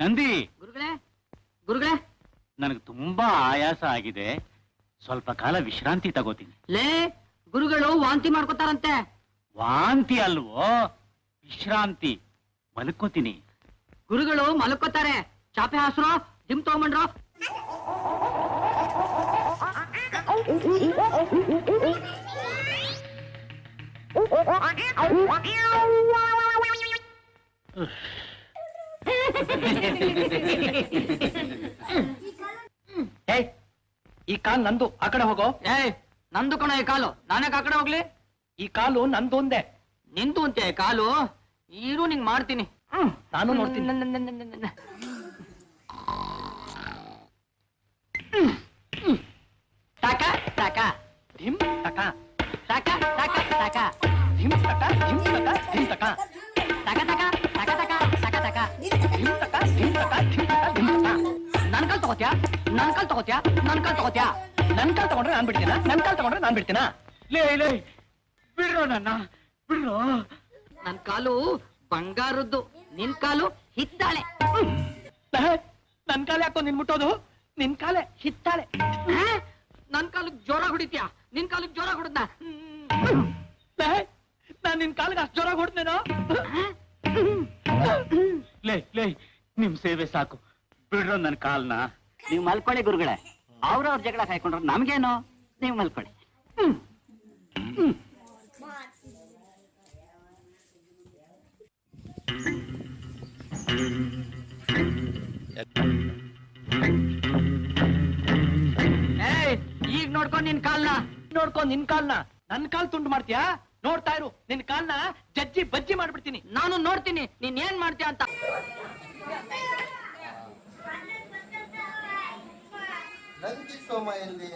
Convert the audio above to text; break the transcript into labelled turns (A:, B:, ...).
A: ನಂದಿ!
B: ಗುರುಗಳೇ ಗುರುಗಳೇ.
A: ನನಗೆ ತುಂಬಾ ಆಯಾಸ ಆಗಿದೆ. ಸ್ವಲ್ಪ ಕಾಲ ವಿಶ್ರಾಂತಿ ತಗೋತೀನಿ.
B: ಲೇ ಗುರುಗಳು ವಾಂತಿ ಮಾಡ್ಕೋತಾರಂತೆ.
A: ವಾಂತಿ ಅಲ್ವೋ? ವಿಶ್ರಾಂತಿ. ಮಲ್ಕೋತೀನಿ.
B: ಗುರುಗಳು ಮಲ್ಕೋತಾರೆ. ಚಾಪೆ ಹಾಸ್ರೋ ಜಿಮ್ ತಗೊಂಡ್ರು
C: ಏಯ್ ಈ ಕಾಲ್ ನಂದು ಆ ಕಡೆ ಹೋಗೋ.
B: ಏಯ್ ನಂದು ಕಣ ಈ ಕಾಲು. ನಾನೇ ಆ ಕಡೆ ಹೋಗ್ಲಿ?
C: ಈ ಕಾಲು ನಂದು ಒಂದೇ.
B: ನಿಂತು ಅಂತೆ ಕಾಲು? ಈರು ನಿಂಗ್ ಮಾಡ್ತೀನಿ.
C: ನಾನು ನೋಡ್ತೀನಿ.
B: ಟಕ ಟಕ
C: ಧಿಮ್ ತಕ
B: ಟಕ ಟಕ ಟಕ
C: ಧಿಮ್ ತಕ ಧಿಮ್ ತಕ ಧಿಮ್ ತಕ
B: ಟಕ ಟಕ ನನ್ ಕಾಲ್ ತಗೋತ್ಯಾ? ನನ್ ಕಾಲ್ ತಗೋತ್ಯಾ? ನನ್ ಕಾಲ್ ತಗೋತ್ಯಾ?
C: ನನ್ ಕಾಲ್ ತಗೊಂಡ್ರೆ ನಾನ್ ಬಿಡ್ತೀನ? ನನ್ ಕಾಲ್ ತಗೊಂಡ್ರೆ ನಾನ್ ಬಿಡ್ತೀನ?
A: ಲೇ ಲೇ ಬಿಡ್ರೋ ನನ್ನ ಬಿಡ್ರೋ.
B: ನನ್ ಕಾಲು ಬಂಗಾರದ್ದು ನಿನ್ ಕಾಲು ಹಿತ್ತಾಳೆ.
C: ನನ್ ಕಾಲ ಯಾಕೋ ನಿನ್ ಮುಟ್ಟೋದು? ನಿನ್ ಕಾಲೆ ಹಿತ್ತಾಳೆ?
B: ನನ್ ಕಾಲಕ್ ಜೋರ ಹೊಡಿತೀಯ? ನಿನ್ ಕಾಲಕ್ ಜೋರ ಹೊಡೆದ
C: ನಾನ್ ನಿನ್ ಕಾಲಿಗೆ ಅಷ್ಟು ಜೋರಾಗಿ ಹೊಡ್ತೇನೋ
A: ಲೇ ಲೇ ನಿಮ್ ಸೇವೆ ಸಾಕು. ಬಿಡ್ರೋ ನನ್ನ ಕಾಲ್ನ.
B: ನೀವ್ ಮಲ್ಕೊಳ್ಳಿ ಗುರುಗಳೇ. ಅವ್ರವ್ರ ಜಗಳ ಕಾಯ್ಕೊಂಡ್ರ ನಮ್ಗೇನು? ನೀವ್ ಮಲ್ಕೊಳ್ಳಿ. ಏಯ್ ಈಗ ನೋಡ್ಕೊಂಡ್ ನಿನ್ ಕಾಲ್ನ.
C: ನೋಡ್ಕೊಂಡ್ ನಿನ್ ಕಾಲ್ನ. ನನ್ ಕಾಲ್ ತುಂಡು ಮಾಡ್ತೀಯಾ? ನೋಡ್ತಾ ಇರು. ನಿನ್ ಕಾಲ್ನ ಜಜ್ಜಿ ಬಜ್ಜಿ ಮಾಡ್ಬಿಡ್ತೀನಿ.
B: ನಾನು ನೋಡ್ತೀನಿ. ನೀನ್ ಏನ್ ಮಾಡ್ತೀಯ ಅಂತ.
D: ರಂಜಿಸೋಮ ಎಲ್ಲಿ